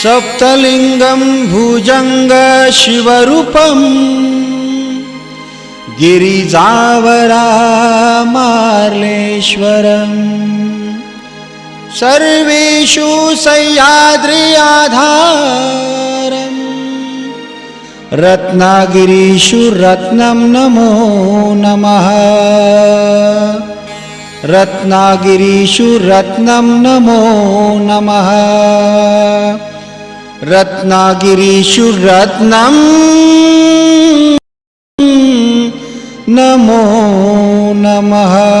सप्तलिङ्गं भुजङ्ग शिवरूपम् गिरिजावरामार्लेश्वरम्। सर्वेषु सह्याद्र्याधारम्। रत्नागिरीषु रत्नं नमो नमः। रत्नागिरीषु रत्नं नमो नमः। रत्नागिरीषु रत्नम् नमो नमः